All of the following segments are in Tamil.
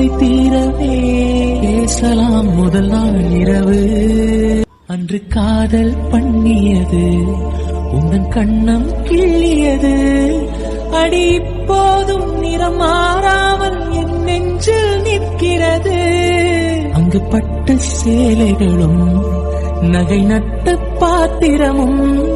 ஆசை தீரவே. பேசலாம் முதல் நாள் இரவு. அன்று காதல் பண்ணியது. உந்தன் கண்ணம் கிள்ளியது. அடி இப்போதும் நிறம் மாறாமல் என் நெஞ்சில் நிற்கிறது. அங்கு பட்டு சேலைகளும் நகை நட்ட பாத்திரமும்.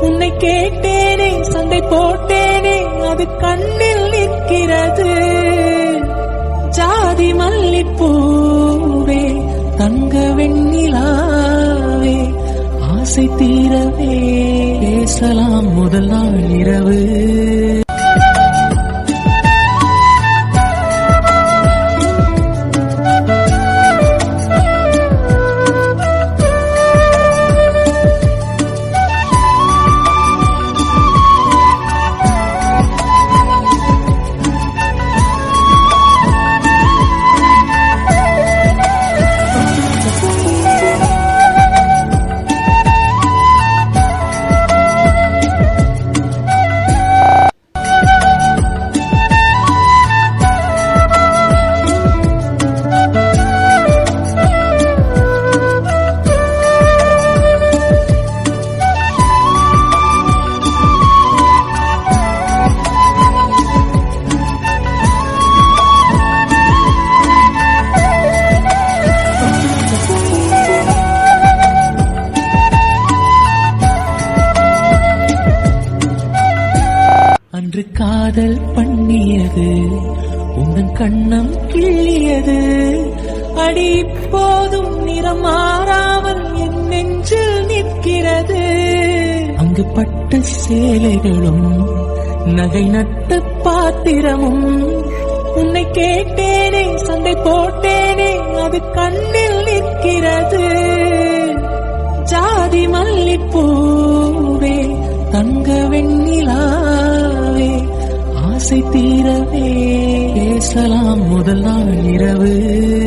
உன்னை கேட்டேனே சண்டை போட்டேனே அது கண்ணில் நிற்கிறது ஜாதி மல்லிப்பூவே தங்க வெண்ணிலாவே ஆசை தீரவே பேசலாம் முதல் நாள் இரவு. அன்று காதல் பண்ணியது. உந்தன் கண்ணம் கிள்ளியது. அடி இப்போதும் நிறம் மாறாமல் என் நெஞ்சில் நிற்கிறது. அங்கு பட்டு சேலைகளும் நகை நட்ட பாத்திரமும். உன்னை கேட்டேனே சண்டை போட்டேனே அது கண்ணே ஆசை தீரவே. பேசலாம் முதல் நாள் இரவு.